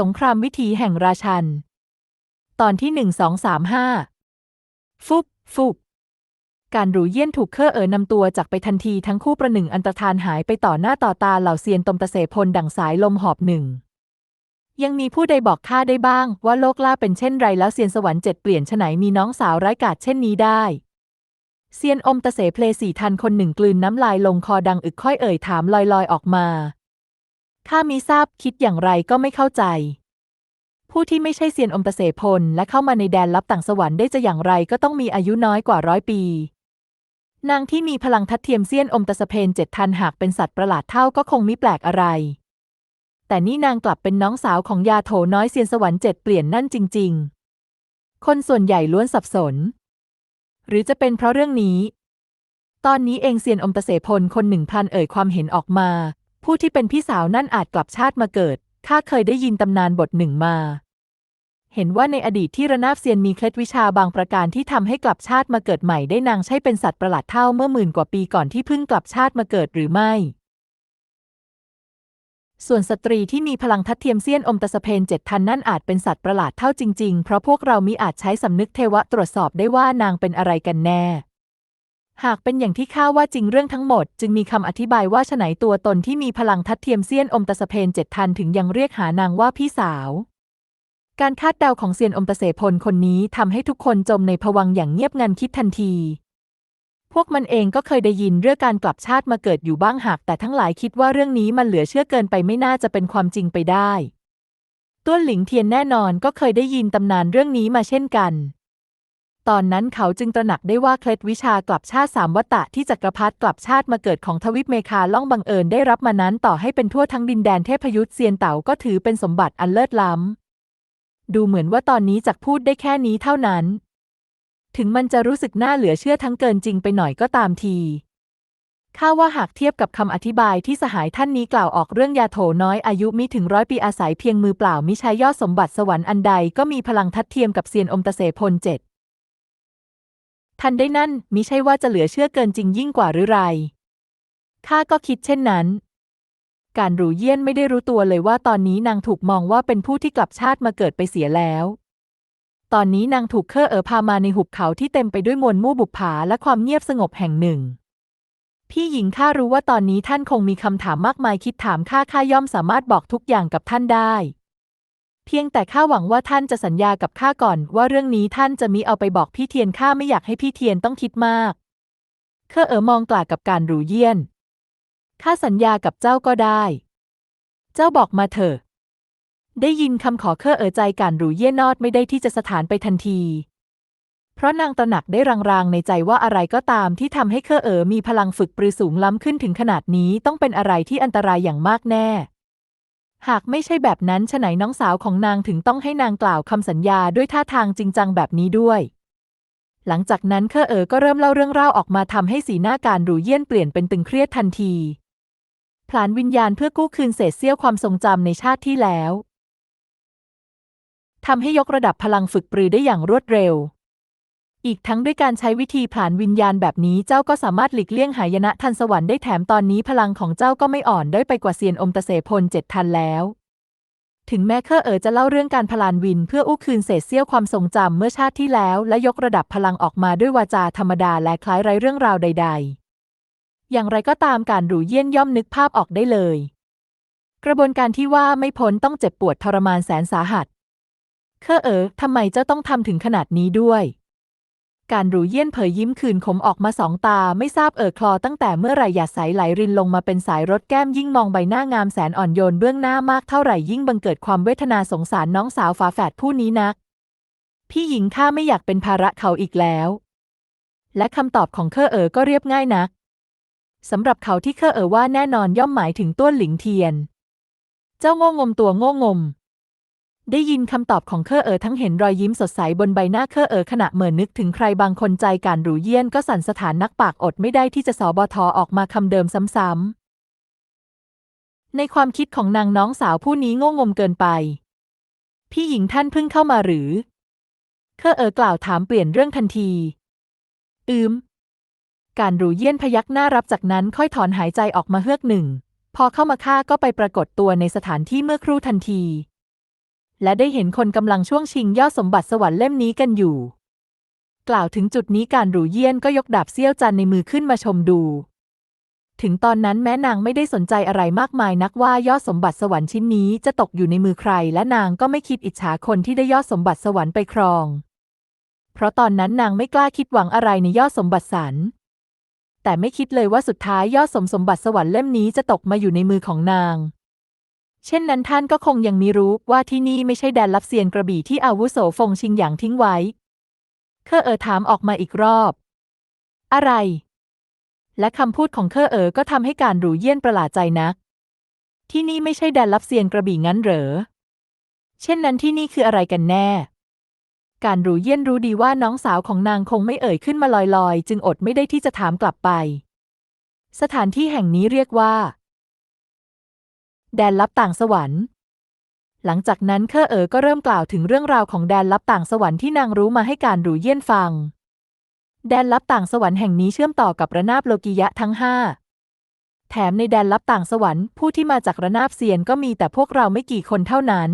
สงครามวิถีแห่งราชัน ตอนที่หนึ่งสองสามห้าฟุบฟุบการหรูเยี่ยนถูกเคอเอ๋อนำตัวจากไปทันทีทั้งคู่ประหนึ่งอันตรธานหายไปต่อหน้าต่อตาเหล่าเซียนตมตะเสพลดั่งสายลมหอบหนึ่ง ยังมีผู้ใดบอกข้าได้บ้าง ว่าโลกล่าเป็นเช่นไรแล้วเซียนสวรรค์เจ็ดเปลี่ยนฉไหนมีน้องสาวร้ายกาจเช่นนี้ได้ เซียนอมตะเสเพลสี่ทันคนหนึ่งกลืนน้ำลายลงคอดังอึกค่อยเอ่ยถามลอยๆออกมา ข้ามิทราบคิดอย่างไรก็ไม่เข้าใจ ผู้ที่ไม่ใช่เซียนอมตะเสพลและเข้ามาในแดนลับต่างสวรรค์ได้จะอย่างไรก็ต้องมีอายุน้อยกว่าร้อยปี นางที่มีพลังทัดเทียมเซียนอมตะสเพนเจ็ดทันหากเป็นสัตว์ประหลาดเท่าก็คงมิแปลกอะไร แต่นี่นางกลับเป็นน้องสาวของยาโถน้อยเซียนสวรรค์เจ็ดเปลี่ยนนั่นจริง ๆ คนส่วนใหญ่ล้วนสับสน หรือจะเป็นเพราะเรื่องนี้ตอนนี้เองเซียนอมตะเสพลคนหนึ่งพันเอ่ยความเห็นออกมา ผู้ที่เป็นพี่สาวนั่นอาจกลับชาติมาเกิด ข้าเคยได้ยินตำนานบทหนึ่งมา เห็นว่าในอดีตที่ระนาบเซียนมีเคล็ดวิชาบางประการที่ทำให้กลับชาติมาเกิดใหม่ได้นางใช่เป็นสัตว์ประหลาดเท่าเมื่อหมื่นกว่าปีก่อนที่เพิ่งกลับชาติมาเกิดหรือไม่ ส่วนสตรีที่มีพลังทัดเทียมเซียนอมตะสเพนเจ็ดทันนั่นอาจเป็นสัตว์ประหลาดเท่าจริง ๆ เพราะพวกเรามิอาจใช้สำนึกเทวะตรวจสอบได้ว่านางเป็นอะไรกันแน่ หากเป็นอย่างที่ข้าว่าจริงเรื่องทั้งหมด จึงมีคำอธิบายว่าฉไหนตัวตนที่มีพลังทัดเทียมเซียนอมตะสเพนเจ็ดทันถึงยังเรียกหานางว่าพี่สาว การคาดเดาของเซียนอมตะเสพลคนนี้ทำให้ทุกคนจมในภวังอย่างเงียบงันคิดทันที พวกมันเองก็เคยได้ยินเรื่องการกลับชาติมาเกิดอยู่บ้างหาก แต่ทั้งหลายคิดว่าเรื่องนี้มันเหลือเชื่อเกินไปไม่น่าจะเป็นความจริงไปได้ต้วนหลิงเทียนแน่นอนก็เคยได้ยินตำนานเรื่องนี้มาเช่นกัน ตอนนั้นเขาจึงตระหนักได้ว่าเคล็ดวิชากลับชาติสามวัตตะที่จักรพรรดิกลับชาติมาเกิดของทวิปเมคาล่องบังเอิญได้รับมานั้นต่อให้เป็นทั่วทั้งดินแดนเทพยุทธเซียนเต๋าก็ถือเป็นสมบัติอันเลิศล้ำ ดูเหมือนว่าตอนนี้จักพูดได้แค่นี้เท่านั้น ถึงมันจะรู้สึกน่าเหลือเชื่อทั้งเกินจริงไปหน่อยก็ตามทีข้าว่าหากเทียบกับคำอธิบายที่สหายท่านนี้กล่าวออกเรื่องยาโถน้อยอายุมิถึงร้อยปีอาศัยเพียงมือเปล่ามิใช้ยอดสมบัติสวรรค์อันใดก็มีพลังทัดเทียมกับเซียนอมตะเสพลเจ็ด ทันได้นั่นมิใช่ว่าจะเหลือเชื่อเกินจริงยิ่งกว่าหรือไร ข้าก็คิดเช่นนั้น การหรูเยี่ยนไม่ได้รู้ตัวเลยว่าตอนนี้นางถูกมองว่าเป็นผู้ที่กลับชาติมาเกิดไปเสียแล้ว ตอนนี้นางถูกเคอเอ๋อพามาในหุบเขาที่เต็มไปด้วยมวลมู่บุปผาและความเงียบสงบแห่งหนึ่ง พี่หญิงข้ารู้ว่าตอนนี้ท่านคงมีคำถามมากมายคิดถามข้าข้าย่อมสามารถบอกทุกอย่างกับท่านได้ เพียงแต่ข้าหวังว่าท่านจะสัญญากับข้าก่อนว่าเรื่องนี้ท่านจะมิเอาไปบอกพี่เทียนข้าไม่อยากให้พี่เทียนต้องคิดมากเคอเอ๋อมองกล่ากับการหรูเยี่ยนข้าสัญญากับเจ้าก็ได้ เจ้าบอกมาเถอะ ได้ยินคำขอเคอเอ๋อใจการหรูเยี่ยนนอดไม่ได้ที่จะสถานไปทันที เพราะนางตระหนักได้รางๆในใจว่าอะไรก็ตามที่ทำให้เคอเอ๋อมีพลังฝึกปรือสูงล้ำขึ้นถึงขนาดนี้ต้องเป็นอะไรที่อันตรายอย่างมากแน่ หากไม่ใช่แบบนั้นฉไหนน้องสาวของนางถึงต้องให้นางกล่าวคำสัญญาด้วยท่าทางจริงจังแบบนี้ด้วย หลังจากนั้นเคอเอ๋อก็เริ่มเล่าเรื่องราวออกมาทำให้สีหน้าการหรูเยี่ยนเปลี่ยนเป็นตึงเครียดทันทีผลานวิญญาณเพื่อกู้คืนเศษเสี้ยวความทรงจำในชาติที่แล้วทำให้ยกระดับพลังฝึกปรือได้อย่างรวดเร็ว อีกทั้งด้วยการใช้วิธีผลานวิญญาณแบบนี้เจ้าก็สามารถหลีกเลี่ยงหายนะทันสวรรค์ได้แถมตอนนี้พลังของเจ้าก็ไม่อ่อนด้อยไปกว่าเซียนอมตะเสพลเจ็ดทันแล้ว ถึงแม้เคอเอ๋อจะเล่าเรื่องการพลานวินเพื่ออู้คืนเศษเสี้ยวความทรงจำเมื่อชาติที่แล้ว และยกระดับพลังออกมาด้วยวาจาธรรมดาและคล้ายไร้เรื่องราวใด ๆ อย่างไรก็ตามการหรูเยี่ยนย่อมนึกภาพออกได้เลย กระบวนการที่ว่าไม่พ้นต้องเจ็บปวดทรมานแสนสาหัส เคอเอ๋อทำไมเจ้าต้องทำถึงขนาดนี้ด้วย การหรูเยี่ยนเผยยิ้มคืนขมออกมาสองตาไม่ทราบเอ่อคลอตั้งแต่เมื่อไหร่หยาดใสไหลรินลงมาเป็นสายรถแก้มยิ่งมองใบหน้างามแสนอ่อนโยนเบื้องหน้ามากเท่าไหร่ยิ่งบังเกิดความเวทนาสงสารน้องสาวฝาแฝดผู้นี้นัก พี่หญิงข้าไม่อยากเป็นภาระเขาอีกแล้ว และคำตอบของเคอเอ๋อก็เรียบง่ายนักสำหรับเขาที่เคอเอ๋อว่าแน่นอนย่อมหมายถึงต้วนหลิงเทียน เจ้าโง่งมตัวโง่งม ได้ยินคำตอบของเคอเอ๋อทั้งเห็นรอยยิ้มสดใสบนใบหน้าเคอเอ๋อขณะเหมือนนึกถึงใครบางคนใจการหรูเยี่ยนก็สั่นสถานนักปากอดไม่ได้ที่จะสอบทอออกมาคำเดิมซ้ำๆในความคิดของนางน้องสาวผู้นี้โง่งมเกินไป พี่หญิงท่านเพิ่งเข้ามาหรือ เคอเอ๋อกล่าวถามเปลี่ยนเรื่องทันที อืม การหรูเยี่ยนพยักหน้ารับจากนั้นค่อยถอนหายใจออกมาเฮือกหนึ่ง พอเข้ามาข้าก็ไปปรากฏตัวในสถานที่เมื่อครู่ทันที และได้เห็นคนกำลังช่วงชิงยอดสมบัติสวรรค์เล่มนี้กันอยู่ กล่าวถึงจุดนี้การหรูเยี่ยนก็ยกดาบเซี่ยวจันในมือขึ้นมาชมดู ถึงตอนนั้นแม้นางไม่ได้สนใจอะไรมากมายนักว่ายอดสมบัติสวรรค์ชิ้นนี้จะตกอยู่ในมือใคร และนางก็ไม่คิดอิจฉาคนที่ได้ยอดสมบัติสวรรค์ไปครอง เพราะตอนนั้นนางไม่กล้าคิดหวังอะไรในยอดสมบัติสรรแต่ไม่คิดเลยว่าสุดท้ายยอดสมสมบัติสวรรค์เล่มนี้จะตกมาอยู่ในมือของนาง เช่นนั้นท่านก็คงยังมีรู้ว่าที่นี่ไม่ใช่แดนลับเซียนกระบี่ที่อาวุโสฟงชิงหยางทิ้งไว้ เคอเอ๋อถามออกมาอีกรอบ อะไร และคำพูดของเคอเอ๋อก็ทำให้การหรูเยี่ยนประหลาดใจนัก ที่นี่ไม่ใช่แดนลับเซียนกระบี่งั้นเหรอ เช่นนั้นที่นี่คืออะไรกันแน่ การหรูเยี่ยนรู้ดีว่าน้องสาวของนางคงไม่เอ่ยขึ้นมาลอยๆ จึงอดไม่ได้ที่จะถามกลับไป สถานที่แห่งนี้เรียกว่า แดนลับต่างสวรรค์ หลังจากนั้นเคอเอ๋อก็เริ่มกล่าวถึงเรื่องราวของแดนลับต่างสวรรค์ที่นางรู้มาให้การหรูเยี่ยนฟัง แดนลับต่างสวรรค์แห่งนี้เชื่อมต่อกับระนาบโลกิยะทั้งห้าแถมในแดนลับต่างสวรรค์ผู้ที่มาจากระนาบเซียนก็มีแต่พวกเราไม่กี่คนเท่านั้น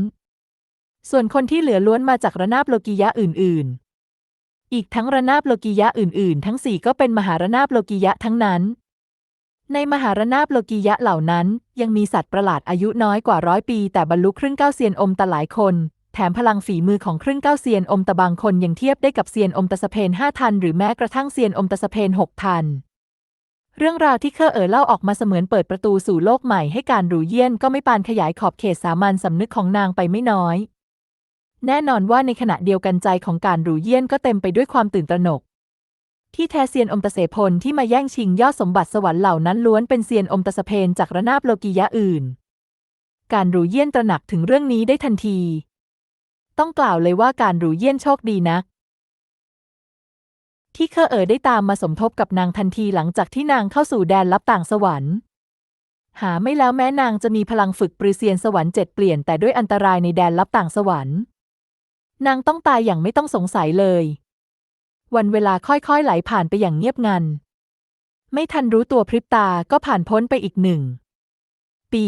ส่วนคนที่เหลือล้วนมาจากระนาบโลกิยะอื่น ๆ อีกทั้งระนาบโลกิยะอื่น ๆ ทั้งสี่ก็เป็นมหาระนาบโลกิยะทั้งนั้น ในมหารนาบโลกิยะเหล่านั้น ยังมีสัตว์ประหลาดอายุน้อยกว่าร้อยปี แต่บรรลุครึ่งเก้าเซียนอมตะหลายคน แถมพลังฝีมือของครึ่งเก้าเซียนอมตะบางคนยังเทียบได้กับเซียนอมตะสะเพนห้าทัน หรือแม้กระทั่งเซียนอมตะสะเพนหกทัน เรื่องราวที่เคอเอ๋อเล่าออกมาเสมือนเปิดประตูสู่โลกใหม่ให้การหรูเยี่ยนก็ไม่ปานขยายขอบเขตสามัญสำนึกของนางไปไม่น้อย แน่นอนว่าในขณะเดียวกันใจของการหรูเยี่ยนก็เต็มไปด้วยความตื่นตระหนก ที่แท้เซียนอมตะเสพลที่มาแย่งชิงยอดสมบัติสวรรค์เหล่านั้นล้วนเป็นเซียนอมตะสเพนจากระนาบโลกียะอื่น การหรูเยี่ยนตระหนักถึงเรื่องนี้ได้ทันที ต้องกล่าวเลยว่าการหรูเยี่ยนโชคดีนัก ที่เคอเอ๋อได้ตามมาสมทบกับนางทันทีหลังจากที่นางเข้าสู่แดนลับต่างสวรรค์ หาไม่แล้วแม้นางจะมีพลังฝึกปรือเซียนสวรรค์เจ็ดเปลี่ยนแต่ด้วยอันตรายในแดนลับต่างสวรรค์ นางต้องตายอย่างไม่ต้องสงสัยเลย วันเวลาค่อยๆไหลผ่านไปอย่างเงียบงัน ไม่ทันรู้ตัวพริบตาก็ผ่านพ้นไปอีกหนึ่ง ปี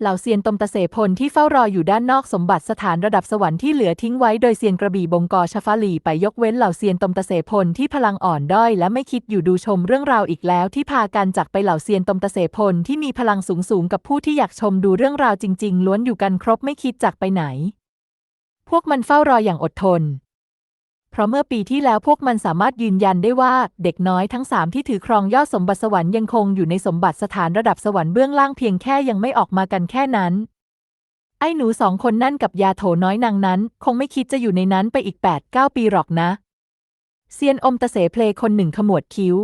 เหล่าเซียนตมตะเสพลที่เฝ้ารออยู่ด้านนอกสมบัติสถานระดับสวรรค์ที่เหลือทิ้งไว้โดยเซียนกระบี่บงกอชฟาลีไปยกเว้นเหล่าเซียนตมตะเสพลที่พลังอ่อนด้อยและไม่คิดอยู่ดูชมเรื่องราวอีกแล้วที่พากันจากไปเหล่าเซียนตมตะเสพลที่มีพลังสูงสูงกับผู้ที่อยากชมดูเรื่องราวจริง ๆ ล้วนอยู่กันครบไม่คิดจากไปไหน พวกมันเฝ้ารออย่างอดทน เพราะเมื่อปีที่แล้วพวกมันสามารถยืนยันได้ว่าเด็กน้อยทั้งสามที่ถือครองยอดสมบัติสวรรค์ยังคงอยู่ในสมบัติสถานระดับสวรรค์เบื้องล่างเพียงแค่ยังไม่ออกมากันแค่นั้น ไอ้หนูสองคนนั่นกับยาโถน้อยนางนั้น คงไม่คิดจะอยู่ในนั้นไปอีกแปดเก้าปีหรอกนะเซียนอมตะเสเพลคนหนึ่งขมวดคิ้ว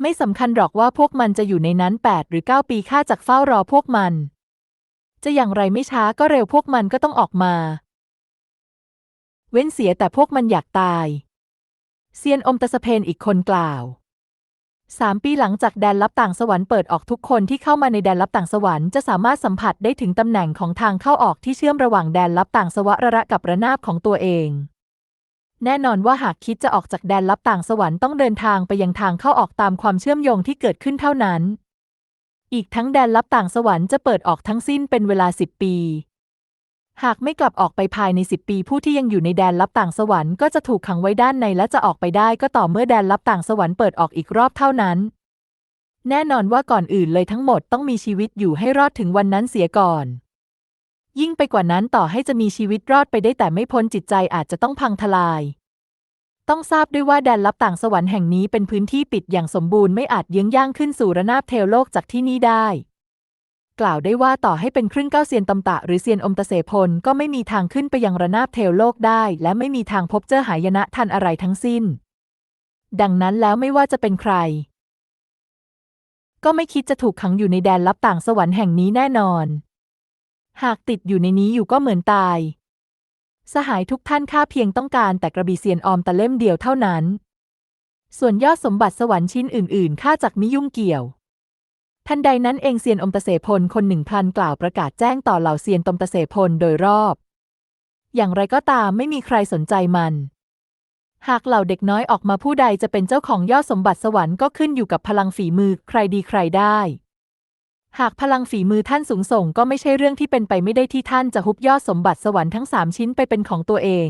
ไม่สำคัญหรอกว่าพวกมันจะอยู่ในนั้นแปดหรือเก้าปีข้าจากเฝ้ารอพวกมัน จะอย่างไรไม่ช้าก็เร็วพวกมันก็ต้องออกมา เว้นเสียแต่พวกมันอยากตาย เซียนอมตะสเพนอีกคนกล่าวสามปีหลังจากแดนลับต่างสวรรค์เปิดออกทุกคนที่เข้ามาในแดนลับต่างสวรรค์จะสามารถสัมผัสได้ถึงตำแหน่งของทางเข้าออกที่เชื่อมระหว่างแดนลับต่างสวรระกับระนาบของตัวเอง แน่นอนว่าหากคิดจะออกจากแดนลับต่างสวรรค์ต้องเดินทางไปยังทางเข้าออกตามความเชื่อมโยงที่เกิดขึ้นเท่านั้น อีกทั้งแดนลับต่างสวรรค์จะเปิดออกทั้งสิ้นเป็นเวลาสิบปี หากไม่กลับออกไปภายในสิบปีผู้ที่ยังอยู่ในแดนลับต่างสวรรค์ก็จะถูกขังไว้ด้านในและจะออกไปได้ก็ต่อเมื่อแดนลับต่างสวรรค์เปิดออกอีกรอบเท่านั้น แน่นอนว่าก่อนอื่นเลยทั้งหมดต้องมีชีวิตอยู่ให้รอดถึงวันนั้นเสียก่อน ยิ่งไปกว่านั้นต่อให้จะมีชีวิตรอดไปได้แต่ไม่พ้นจิตใจอาจจะต้องพังทลาย ต้องทราบด้วยว่าแดนลับต่างสวรรค์แห่งนี้เป็นพื้นที่ปิดอย่างสมบูรณ์ไม่อาจเยื้องย่างขึ้นสู่ระนาบเทวโลกจากที่นี่ได้ กล่าวได้ว่าต่อให้เป็นครึ่งเก้าเซียนตำตะ หรือเซียนอมตะเสพลก็ไม่มีทางขึ้นไปยังระนาบเทวโลกได้ และไม่มีทางพบเจอหายนะทันอะไรทั้งสิ้น ดังนั้นแล้วไม่ว่าจะเป็นใคร ก็ไม่คิดจะถูกขังอยู่ในแดนลับต่างสวรรค์แห่งนี้แน่นอน หากติดอยู่ในนี้อยู่ก็เหมือนตาย สหายทุกท่านข้าเพียงต้องการแต่กระบี่เซียนออมตะเล่มเดียวเท่านั้น ส่วนยอดสมบัติสวรรค์ชิ้นอื่น ๆข้าจักมิยุ่งเกี่ยว ทันใดนั้นเองเซียนอมตะเสพลคนหนึ่งพลันกล่าวประกาศแจ้งต่อเหล่าเซียนตมตะเสพลโดยรอบ อย่างไรก็ตามไม่มีใครสนใจมัน หากเหล่าเด็กน้อยออกมาผู้ใดจะเป็นเจ้าของยอดสมบัติสวรรค์ก็ขึ้นอยู่กับพลังฝีมือใครดีใครได้ หากพลังฝีมือท่านสูงส่งก็ไม่ใช่เรื่องที่เป็นไปไม่ได้ที่ท่านจะฮุบยอดสมบัติสวรรค์ทั้งสามชิ้นไปเป็นของตัวเอง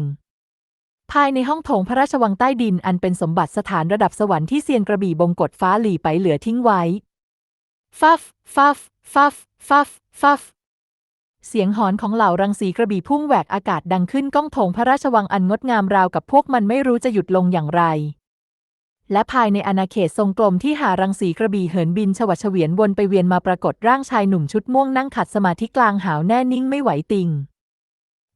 ภายในห้องโถงพระราชวังใต้ดินอันเป็นสมบัติสถานระดับสวรรค์ที่เซียนกระบี่บงกฎฟ้าหลีไปเหลือทิ้งไว้ ฟัฟ ฟัฟ ฟัฟ ฟัฟ ฟัฟ เสียงหอนของเหล่ารังสีกระบี่พุ่งแหวกอากาศดังขึ้นก้องโถงพระราชวังอันงดงามราวกับพวกมันไม่รู้จะหยุดลงอย่างไร และภายในอาณาเขตทรงกลมที่หารังสีกระบี่เหินบินฉวัดเฉวียนวนไปเวียนมาปรากฏร่างชายหนุ่มชุดม่วงนั่งขัดสมาธิกลางหาวแน่นิ่งไม่ไหวติง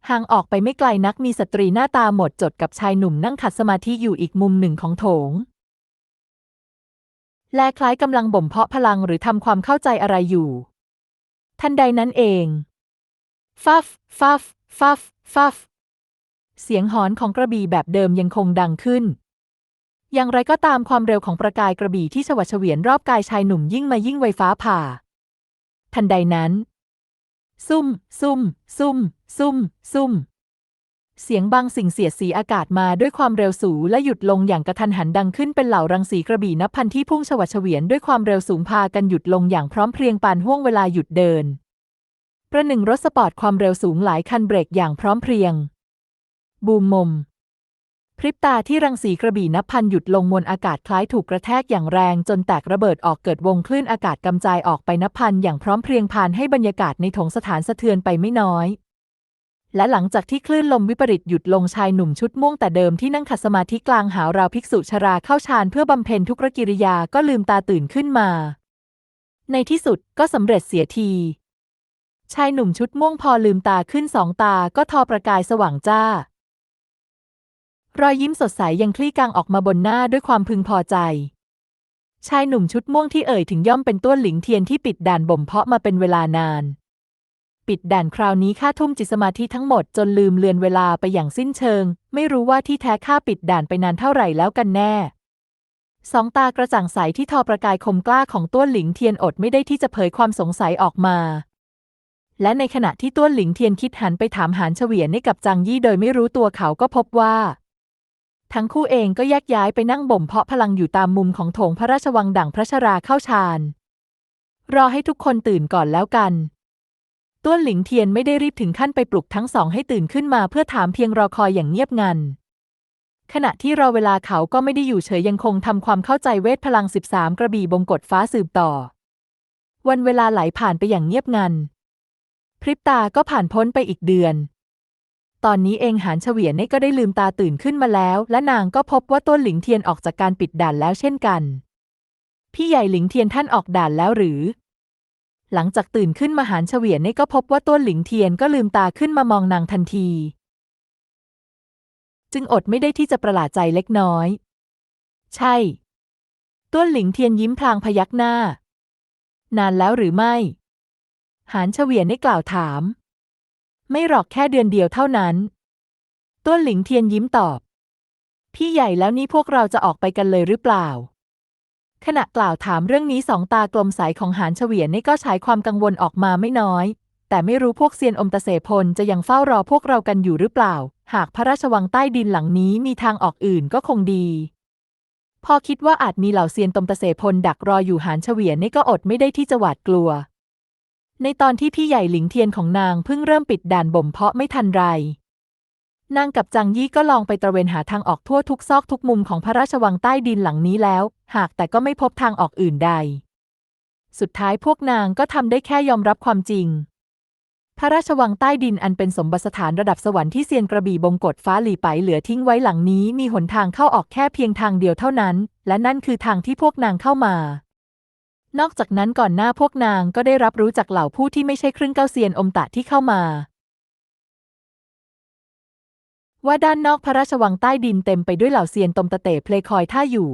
ห่างออกไปไม่ไกลนักมีสตรีหน้าตาหมดจดกับชายหนุ่มนั่งขัดสมาธิอยู่อีกมุมหนึ่งของโถง และคล้ายกำลังบ่มเพาะพลังหรือทำความเข้าใจอะไรอยู่ ทันใดนั้นเอง ฟัฟ ฟัฟ ฟัฟ ฟัฟ เสียงหอนของกระบี่แบบเดิมยังคงดังขึ้น อย่างไรก็ตามความเร็วของประกายกระบี่ที่ฉวัดเฉวียนรอบกายชายหนุ่มยิ่งมายิ่งไวฟ้าผ่า ทันใดนั้น ซุ่ม ซุ่ม ซุ่ม ซุ่ม ซุ่ม เสียงบางสิ่งเสียดสีอากาศมาด้วยความเร็วสูงและหยุดลงอย่างกระทันหันดังขึ้นเป็นเหล่ารังสีกระบี่นับพันที่พุ่งฉวัดเฉวียนด้วยความเร็วสูงพากันหยุดลงอย่างพร้อมเพรียงปานห่วงเวลาหยุดเดิน ประหนึ่งรถสปอร์ตความเร็วสูงหลายคันเบรกอย่างพร้อมเพรียง บูมมม พริบตาที่รังสีกระบี่นับพันหยุดลงมวลอากาศคล้ายถูกกระแทกอย่างแรงจนแตกระเบิดออกเกิดวงคลื่นอากาศกำจายออกไปนับพันอย่างพร้อมเพรียงพานให้บรรยากาศในถงสถานสะเทือนไปไม่น้อย และหลังจากที่คลื่นลมวิปริตหยุดลงชายหนุ่มชุดม่วงแต่เดิมที่นั่งขัดสมาธิกลางหาวราวภิกษุชราเข้าฌานเพื่อบำเพ็ญทุกรกิริยาก็ลืมตาตื่นขึ้นมา ในที่สุดก็สำเร็จเสียที ชายหนุ่มชุดม่วงพอลืมตาขึ้นสองตาก็ทอประกายสว่างจ้า รอยยิ้มสดใสยังคลี่กลางออกมาบนหน้าด้วยความพึงพอใจ ชายหนุ่มชุดม่วงที่เอ่ยถึงย่อมเป็นต้วนหลิงเทียนที่ปิดด่านบ่มเพาะมาเป็นเวลานาน ปิดด่านคราวนี้ข้าทุ่มจิตสมาธิทั้งหมดจนลืมเลือนเวลาไปอย่างสิ้นเชิง ไม่รู้ว่าที่แท้ข้าปิดด่านไปนานเท่าไหร่แล้วกันแน่ สองตากระจ่างใสที่ทอประกายคมกล้าของต้วนหลิงเทียนอดไม่ได้ที่จะเผยความสงสัยออกมา และในขณะที่ต้วนหลิงเทียนคิดหันไปถามหานเฉวียนให้กับจางยี่โดยไม่รู้ตัวเขาก็พบว่าทั้งคู่เองก็แยกย้ายไปนั่งบ่มเพาะพลังอยู่ตามมุมของโถงพระราชวังดั่งพระชราเข้าฌาน รอให้ทุกคนตื่นก่อนแล้วกัน ต้วนหลิงเทียนไม่ได้รีบถึงขั้นไปปลุกทั้งสองให้ตื่นขึ้นมาเพื่อถามเพียงรอคอยอย่างเงียบงัน ขณะที่รอเวลาเขาก็ไม่ได้อยู่เฉยยังคงทำความเข้าใจเวทพลัง 13 กระบี่บงกฎฟ้าสืบต่อ วันเวลาไหลผ่านไปอย่างเงียบงัน พริบตาก็ผ่านพ้นไปอีกเดือน ตอนนี้เองหานเฉวียนนี่ก็ได้ลืมตาตื่นขึ้นมาแล้ว และนางก็พบว่าต้นหลิงเทียนออกจากการปิดด่านแล้วเช่นกัน พี่ใหญ่หลิงเทียนท่านออกด่านแล้วหรือ หลังจากตื่นขึ้นมาหานเฉวียนนี่ก็พบว่าต้นหลิงเทียนก็ลืมตาขึ้นมามองนางทันที จึงอดไม่ได้ที่จะประหลาดใจเล็กน้อย ใช่ ต้นหลิงเทียนยิ้มพลางพยักหน้า นานแล้วหรือไม่ หานเฉวียนได้กล่าวถาม ไม่หรอกแค่เดือนเดียวเท่านั้น ต้นหลิงเทียนยิ้มตอบ พี่ใหญ่แล้วนี่พวกเราจะออกไปกันเลยหรือเปล่า ขณะกล่าวถามเรื่องนี้สองตากลมใสของหานเฉวียนนี่ก็ฉายความกังวลออกมาไม่น้อย แต่ไม่รู้พวกเซียนอมตะเสพลจะยังเฝ้ารอพวกเรากันอยู่หรือเปล่า หากพระราชวังใต้ดินหลังนี้มีทางออกอื่นก็คงดี พอคิดว่าอาจมีเหล่าเซียนตมตะเสพลดักรออยู่หานเฉวียนนี่ก็อดไม่ได้ที่จะหวาดกลัว ในตอนที่พี่ใหญ่หลิงเทียนของนางเพิ่งเริ่มปิดด่านบ่มเพาะไม่ทันไร นางกับจางยี่ก็ลองไปตระเวนหาทางออกทั่วทุกซอกทุกมุมของพระราชวังใต้ดินหลังนี้แล้ว หากแต่ก็ไม่พบทางออกอื่นใด สุดท้ายพวกนางก็ทำได้แค่ยอมรับความจริง พระราชวังใต้ดินอันเป็นสมบัติสถานระดับสวรรค์ที่เซียนกระบี่บงกฎฟ้าหลีไปเหลือทิ้งไว้หลังนี้มีหนทางเข้าออกแค่เพียงทางเดียวเท่านั้น และนั่นคือทางที่พวกนางเข้ามานอกจากนั้นก่อนหน้าพวกนางก็ได้รับรู้จากเหล่าผู้ที่ไม่ใช่ครึ่งเก้าเซียนอมตะที่เข้ามา ว่าด้านนอกพระราชวังใต้ดินเต็มไปด้วยเหล่าเซียนตมตะเตะเพลคอยท่าอยู่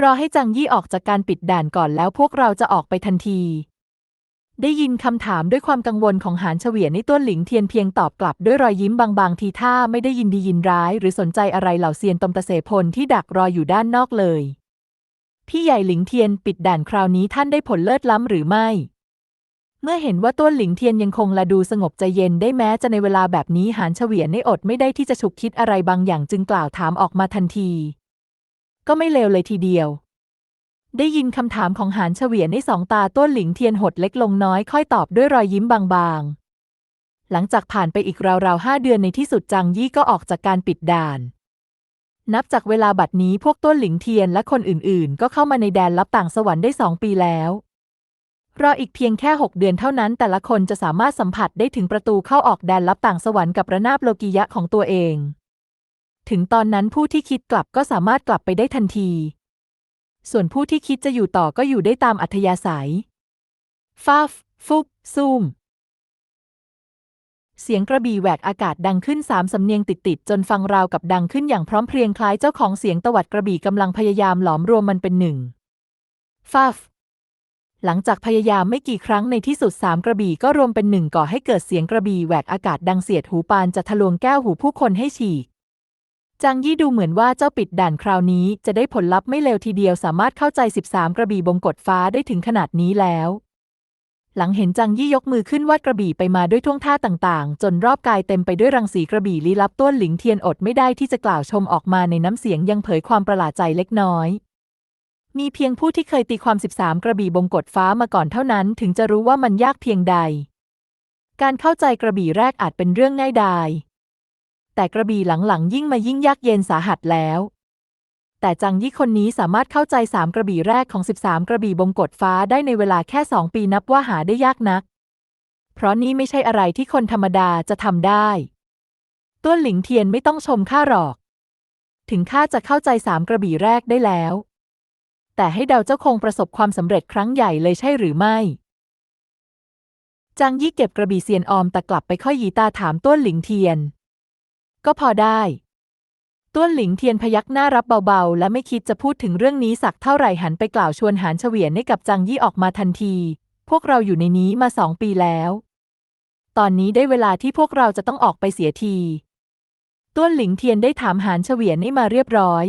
รอให้จังยี่ออกจากการปิดด่านก่อนแล้วพวกเราจะออกไปทันที ได้ยินคำถามด้วยความกังวลของหานเฉวียนในต้นหลิงเทียนเพียงตอบกลับด้วยรอยยิ้มบางๆ ทีท่าไม่ได้ยินดียินร้าย หรือสนใจอะไรเหล่าเซียนตมตะเสพลที่ดักรออยู่ด้านนอกเลย พี่ใหญ่หลิงเทียนปิดด่านคราวนี้ท่านได้ผลเลิศล้ำหรือไม่ เมื่อเห็นว่าต้นหลิงเทียนยังคงละดูสงบใจเย็นได้แม้จะในเวลาแบบนี้หานเฉวียนในอดไม่ได้ที่จะฉุกคิดอะไรบางอย่างจึงกล่าวถามออกมาทันที ก็ไม่เลวเลยทีเดียว ได้ยินคำถามของหานเฉวียนในสองตาต้นหลิงเทียนหดเล็กลงน้อยค่อยตอบด้วยรอยยิ้มบางๆ หลังจากผ่านไปอีกราวๆห้าเดือนในที่สุดจางยี่ก็ออกจากการปิดด่าน นับจากเวลาบัดนี้พวกต้นหลิงเทียนและคนอื่นๆ ก็เข้ามาในแดนลับต่างสวรรค์ได้สองปีแล้ว รออีกเพียงแค่หกเดือนเท่านั้น แต่ละคนจะสามารถสัมผัสได้ถึงประตูเข้าออกแดนลับต่างสวรรค์กับระนาบโลกิยะของตัวเอง ถึงตอนนั้นผู้ที่คิดกลับก็สามารถกลับไปได้ทันที ส่วนผู้ที่คิดจะอยู่ต่อก็อยู่ได้ตามอัธยาศัย ฟ้าฟฟุบซูม เสียงกระบี่แหวกอากาศดังขึ้นสามสำเนียงติดๆจนฟังราวกับดังขึ้นอย่างพร้อมเพรียงคล้ายเจ้าของเสียงตวัดกระบี่กำลังพยายามหลอมรวมมันเป็นหนึ่งฟ้าฟ หลังจากพยายามไม่กี่ครั้งในที่สุดสามกระบี่ก็รวมเป็นหนึ่งก่อให้เกิดเสียงกระบี่แหวกอากาศดังเสียดหูปานจะทะลวงแก้วหูผู้คนให้ฉีกจางยี่ดูเหมือนว่าเจ้าปิดด่านคราวนี้จะได้ผลลัพธ์ไม่เลวทีเดียวสามารถเข้าใจ 13 กระบี่บงกฎฟ้าได้ถึงขนาดนี้แล้ว หลังเห็นจางยี่ยกมือขึ้นวาดกระบี่ไปมาด้วยท่วงท่าต่างๆ จนรอบกายเต็มไปด้วยรังสีกระบี่ลี้ลับต้นหลิงเทียนอดไม่ได้ที่จะกล่าวชมออกมาในน้ำเสียงยังเผยความประหลาดใจเล็กน้อย มีเพียงผู้ที่เคยตีความ 13 กระบี่บงกฎฟ้ามาก่อนเท่านั้น ถึงจะรู้ว่ามันยากเพียงใด การเข้าใจกระบี่แรกอาจเป็นเรื่องง่ายดาย แต่กระบี่หลังๆยิ่งมายิ่งยากเย็นสาหัสแล้ว แต่จังยี่คนนี้สามารถเข้าใจสามกระบี่แรกของ 13 กระบี่บงกฎฟ้าได้ในเวลาแค่สองปีนับว่าหาได้ยากนัก เพราะนี่ไม่ใช่อะไรที่คนธรรมดาจะทำได้ ต้วนหลิงเทียนไม่ต้องชมข้าหรอก ถึงข้าจะเข้าใจสามกระบี่แรกได้แล้ว แต่ให้เดาเจ้าคงประสบความสำเร็จครั้งใหญ่เลยใช่หรือไม่ จางยี่เก็บกระบี่เซียนออมแต่กลับไปค่อยหยีตาถามต้วนหลิงเทียน ก็พอได้ ต้วนหลิงเทียนพยักหน้ารับเบาๆ และไม่คิดจะพูดถึงเรื่องนี้สักเท่าไหร่หันไปกล่าวชวนหานเฉวียนให้กับจางยี่ออกมาทันที พวกเราอยู่ในนี้มาสองปีแล้ว ตอนนี้ได้เวลาที่พวกเราจะต้องออกไปเสียที ต้วนหลิงเทียนได้ถามหานเฉวียนให้มาเรียบร้อย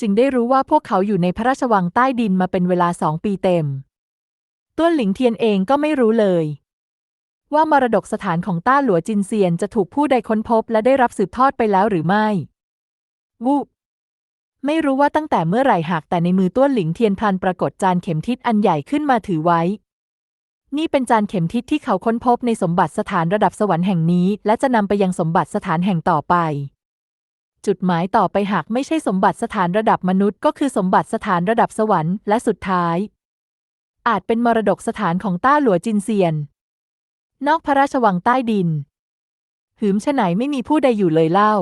จึงได้รู้ว่าพวกเขาอยู่ในพระราชวังใต้ดินมาเป็นเวลาสองปีเต็มต้วนหลิงเทียนเองก็ไม่รู้เลย ว่ามรดกสถานของต้าหลัวจินเซียนจะถูกผู้ใดค้นพบและได้รับสืบทอดไปแล้วหรือไม่ วูบไม่รู้ว่าตั้งแต่เมื่อไหร่หากแต่ในมือต้วนหลิงเทียนพลันปรากฏจานเข็มทิศอันใหญ่ขึ้นมาถือไว้ นี่เป็นจานเข็มทิศที่เขาค้นพบในสมบัติสถานระดับสวรรค์แห่งนี้ และจะนำไปยังสมบัติสถานแห่งต่อไป จุดหมายต่อไปหากไม่ใช่สมบัติสถานระดับมนุษย์ ก็คือสมบัติสถานระดับสวรรค์และสุดท้าย อาจเป็นมรดกสถานของต้าหลัวจินเซียน นอกพระราชวังใต้ดิน หืมฉไหนไม่มีผู้ใดอยู่เลยเล่า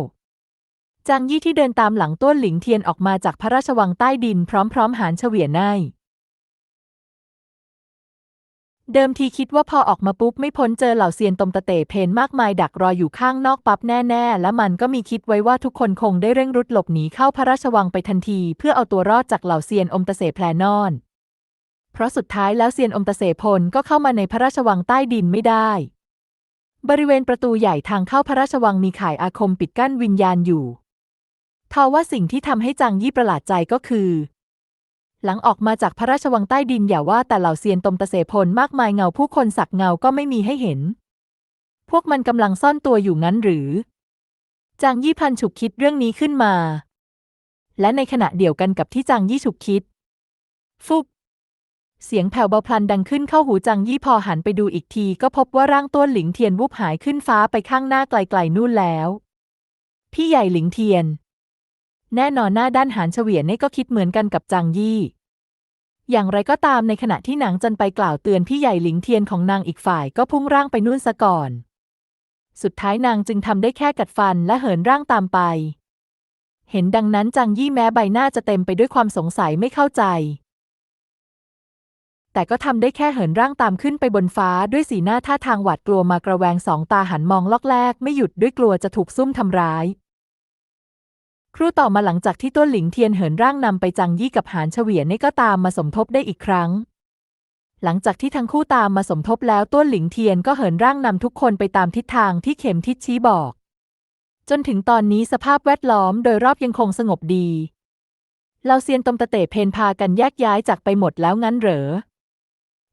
จางยี่ที่เดินตามหลังต้วนหลิงเทียนออกมาจากพระราชวังใต้ดินพร้อมๆหานเฉวียนไน เดิมทีคิดว่าพอออกมาปุ๊บไม่พ้นเจอเหล่าเซียนตมตะเตเพนมากมายดักรออยู่ข้างนอกปั๊บแน่ๆ และมันก็มีคิดไว้ว่าทุกคนคงได้เร่งรุดหลบหนีเข้าพระราชวังไปทันที เพื่อเอาตัวรอดจากเหล่าเซียนอมตะเสแพลนอน เพราะสุดท้ายแล้วเซียนอมตะเสพลก็เข้ามาในพระราชวังใต้ดินไม่ได้ บริเวณประตูใหญ่ทางเข้าพระราชวังมีข่ายอาคมปิดกั้นวิญญาณอยู่ทว่าสิ่งที่ทำให้จางยี่ประหลาดใจก็คือ หลังออกมาจากพระราชวังใต้ดินอย่าว่าแต่เหล่าเซียนตมตะเสพลมากมายเงาผู้คนสักเงาก็ไม่มีให้เห็น พวกมันกำลังซ่อนตัวอยู่งั้นหรือ จางยี่พันฉุกคิดเรื่องนี้ขึ้นมา และในขณะเดียวกันกับที่จางยี่ฉุกคิด ฟุบเสียงแผ่วเบาพลันดังขึ้นเข้าหูจางยี่พอหันไปดูอีกที ก็พบว่าร่างต้นหลิงเทียนวุบหายขึ้นฟ้าไปข้างหน้าไกลๆนู่นแล้ว พี่ใหญ่หลิงเทียน แน่นอนหน้าด้านหานเฉวียนนี่ก็คิดเหมือนกันกับจางยี่ อย่างไรก็ตามในขณะที่นางจันไปกล่าวเตือนพี่ใหญ่หลิงเทียนของนางอีกฝ่ายก็พุ่งร่างไปนู่นซะก่อน สุดท้ายนางจึงทำได้แค่กัดฟันและเหินร่างตามไป เห็นดังนั้นจางยี่แม้ใบหน้าจะเต็มไปด้วยความสงสัยไม่เข้าใจ แต่ก็ทำได้แค่เหินร่างตามขึ้นไปบนฟ้าด้วยสีหน้าท่าทางหวาดกลัวมากระแวงสองตาหันมองลอกแลกไม่หยุดด้วยกลัวจะถูกซุ่มทำร้าย ครู่ต่อมาหลังจากที่ต้นหลิงเทียนเหินร่างนำไปจังยี่กับหานเฉวียนนี่ก็ตามมาสมทบได้อีกครั้ง หลังจากที่ทั้งคู่ตามมาสมทบแล้วต้นหลิงเทียนก็เหินร่างนำทุกคนไปตามทิศทางที่เข็มทิศชี้บอก จนถึงตอนนี้สภาพแวดล้อมโดยรอบยังคงสงบดีเราเซียนตมตะเตะเพนพากันแยกย้ายจากไปหมดแล้วงั้นเหรอ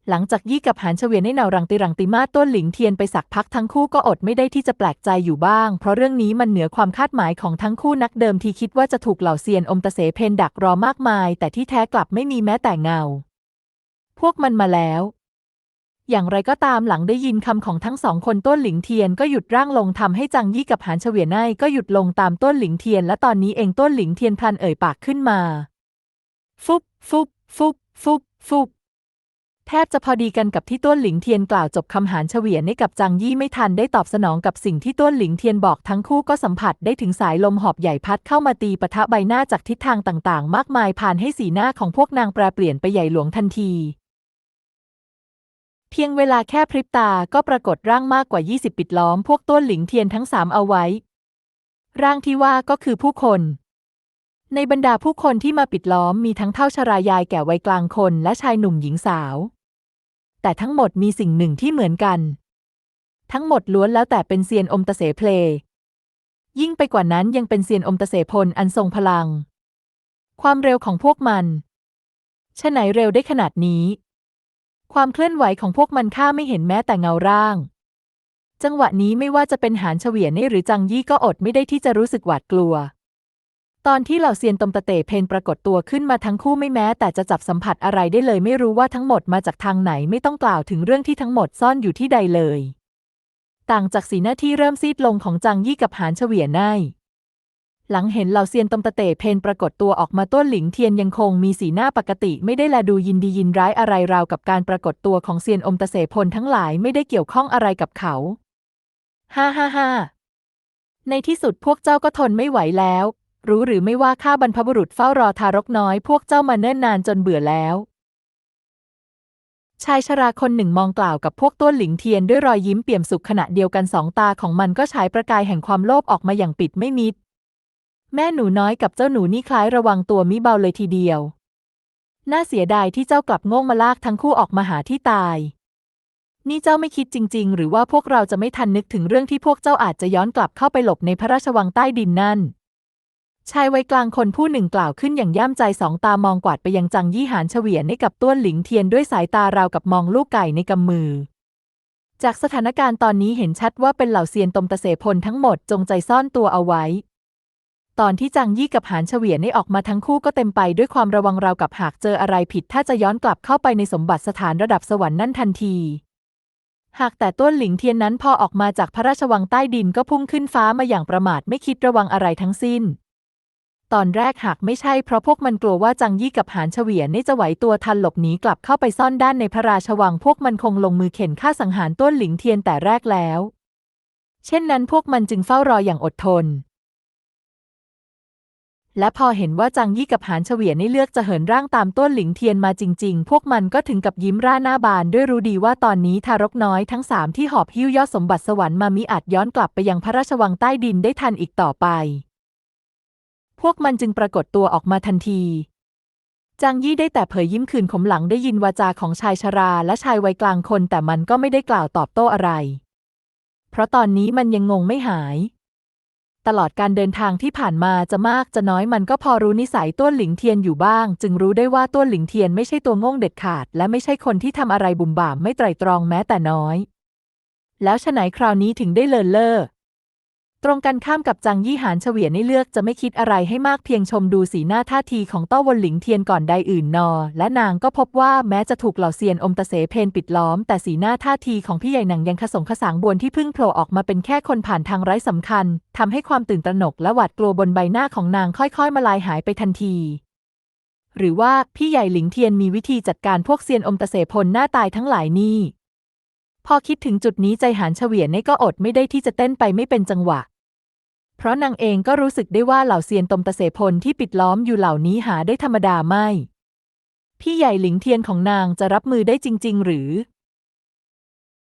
หลังจากยี่กับหานเฉวียนให้เนารังติรังติมาต้นหลิงเทียนไปสักพักทั้งคู่ก็อดไม่ได้ที่จะแปลกใจอยู่บ้าง เพราะเรื่องนี้มันเหนือความคาดหมายของทั้งคู่นักเดิมที่คิดว่าจะถูกเหล่าเซียนอมตะเสเพนดักรอมากมาย แต่ที่แท้กลับไม่มีแม้แต่เงา พวกมันมาแล้ว อย่างไรก็ตามหลังได้ยินคำของทั้งสองคนต้นหลิงเทียนก็หยุดร่างลงทำให้จังยี่กับหานเฉวียนไนก็หยุดลงตามต้นหลิงเทียน และตอนนี้เองต้นหลิงเทียนพลันเอ่ยปากขึ้นมา ฟุบฟุบฟุบฟุบฟุบ แทบจะพอดีกันกับที่ต้นหลิงเทียนกล่าวจบคำหานเฉวียนให้กับจังยี่ไม่ทันได้ตอบสนองกับสิ่งที่ต้นหลิงเทียนบอกทั้งคู่ก็สัมผัสได้ถึงสายลมหอบใหญ่พัดเข้ามาตีปะทะใบหน้าจากทิศทางต่างๆ มากมายผ่านให้สีหน้าของพวกนางแปรเปลี่ยนไปใหญ่หลวงทันที เพียงเวลาแค่พริบตาก็ปรากฏร่างมากกว่า 20 ปิดล้อมพวกต้นหลิงเทียนทั้งสามเอาไว้ ร่างที่ว่าก็คือผู้คนในบรรดาผู้คนที่มาปิดล้อมมีทั้งเท่าชรายายแก่วัยกลางคนและชายหนุ่มหญิงสาว แต่ทั้งหมดมีสิ่งหนึ่งที่เหมือนกัน ทั้งหมดล้วนแล้วแต่เป็นเซียนอมตะเสเพล ยิ่งไปกว่านั้นยังเป็นเซียนอมตะเสพลอันทรงพลัง ความเร็วของพวกมันชะไหนเร็วได้ขนาดนี้ ความเคลื่อนไหวของพวกมันข้าไม่เห็นแม้แต่เงาร่าง จังหวะนี้ไม่ว่าจะเป็นหานเฉวียนหรือจังยี่ก็อดไม่ได้ที่จะรู้สึกหวาดกลัว ตอนที่เหล่าเซียนตมตะเตเพนปรากฏตัวขึ้นมาทั้งคู่ไม่แม้ แต่จะจับสัมผัสอะไรได้เลยไม่รู้ว่าทั้งหมดมาจากทางไหนไม่ต้องกล่าวถึงเรื่องที่ทั้งหมดซ่อนอยู่ที่ใดเลย ต่างจากสีหน้าที่เริ่มซีดลงของจังยี่กับหานเฉวียนไนหลังเห็นเหล่าเซียนตมตะเตเพนปรากฏตัวออกมาต้นหลิงเทียนยังคงมีสีหน้าปกติไม่ได้แลดูยินดียินร้ายอะไรราวกับการปรากฏตัวของเซียนอมตะเสพลทั้งหลายไม่ได้เกี่ยวข้องอะไรกับเขา ฮ่าฮ่าฮ่าในที่สุดพวกเจ้าก็ทนไม่ไหวแล้ว รู้หรือไม่ว่าข้าบรรพบุรุษเฝ้ารอทารกน้อยพวกเจ้ามาเนิ่นนานจนเบื่อแล้ว ชายชราคนหนึ่งมองกล่าวกับพวกต้นหลิงเทียนด้วยรอยยิ้มเปี่ยมสุขขณะเดียวกันสองตาของมันก็ฉายประกายแห่งความโลภออกมาอย่างปิดไม่มิด แม่หนูน้อยกับเจ้าหนูนี่คล้ายระวังตัวมิเบาเลยทีเดียว น่าเสียดายที่เจ้ากลับโง่งมาลากทั้งคู่ออกมาหาที่ตายนี่เจ้าไม่คิดจริง ๆ หรือว่าพวกเราจะไม่ทันนึกถึงเรื่องที่พวกเจ้าอาจจะย้อนกลับเข้าไปหลบในพระราชวังใต้ดินนั่น ชายวัยกลางคนผู้หนึ่งกล่าวขึ้นอย่างย่ามใจสองตามองกวาดไปยังจังยี่หานเฉวียนให้กับต้วนหลิงเทียนด้วยสายตาราวกับมองลูกไก่ในกำมือ จากสถานการณ์ตอนนี้เห็นชัดว่าเป็นเหล่าเซียนตมตะเสพลทั้งหมดจงใจซ่อนตัวเอาไว้ ตอนที่จังยี่กับหานเฉวียนได้ออกมาทั้งคู่ก็เต็มไปด้วยความระวังราวกับหากเจออะไรผิด ถ้าจะย้อนกลับเข้าไปในสมบัติสถานระดับสวรรค์นั่นทันทีหากแต่ต้นหลิงเทียนนั้นพอออกมาจากพระราชวังใต้ดินก็พุ่งขึ้นฟ้ามาอย่างประมาทไม่คิดระวังอะไรทั้งสิ้น ตอนแรกหากไม่ใช่เพราะพวกมันกลัวว่าจังยี่กับหานเฉวียนนี่จะไหวตัวทันหลบหนีกลับเข้าไปซ่อนด้านในพระราชวังพวกมันคงลงมือเข็นฆ่าสังหารต้นหลิงเทียนแต่แรกแล้ว เช่นนั้นพวกมันจึงเฝ้ารออย่างอดทน และพอเห็นว่าจังยี่กับหานเฉวียนนี่เลือกจะเหินร่างตามต้นหลิงเทียนมาจริง ๆ พวกมันก็ถึงกับยิ้มร่าหน้าบานด้วยรู้ดีว่าตอนนี้ทารกน้อยทั้งสามที่หอบหิ้วยอดสมบัติสวรรค์มามิอาจย้อนกลับไปยังพระราชวังใต้ดินได้ทันอีกต่อไป พวกมันจึงปรากฏตัวออกมาทันที จางยี่ได้แต่เผยยิ้มคืนขมหลังได้ยินวาจาของชายชราและชายวัยกลางคน แต่มันก็ไม่ได้กล่าวตอบโต้อะไร เพราะตอนนี้มันยังงงไม่หาย ตลอดการเดินทางที่ผ่านมาจะมากจะน้อยมันก็พอรู้นิสัยต้วนหลิงเทียนอยู่บ้าง จึงรู้ได้ว่าต้วนหลิงเทียนไม่ใช่ตัวโง่งเด็ดขาด และไม่ใช่คนที่ทำอะไรบุ่มบ่ามไม่ไตร่ตรองแม้แต่น้อย แล้วฉะไหนคราวนี้ถึงได้เลินเล่อ ตรงกันข้ามกับจังยี่หานเฉวียนนี่เลือกจะไม่คิดอะไรให้มากเพียงชมดูสีหน้าท่าทีของต้าวนหลิงเทียนก่อนใดอื่นนอ และนางก็พบว่าแม้จะถูกเหล่าเซียนอมตะเสเพนปิดล้อม แต่สีหน้าท่าทีของพี่ใหญ่หนังยังขสงขสางบวนที่เพิ่งโผล่ออกมาเป็นแค่คนผ่านทางไร้สำคัญทำให้ความตื่นตระหนกและหวาดกลัวบนใบหน้าของนางค่อยๆ มาลายหายไปทันที หรือว่าพี่ใหญ่หลิงเทียนมีวิธีจัดการพวกเซียนอมตะเสพลหน้าตายทั้งหลายนี่ พอคิดถึงจุดนี้ใจหานเฉวียนนี่ก็อดไม่ได้ที่จะเต้นไปไม่เป็นจังหวะ เพราะนางเองก็รู้สึกได้ว่าเหล่าเซียนตมตะเสพลที่ปิดล้อมอยู่เหล่านี้หาได้ธรรมดาไม่ พี่ใหญ่หลิงเทียนของนางจะรับมือได้จริง ๆ หรือ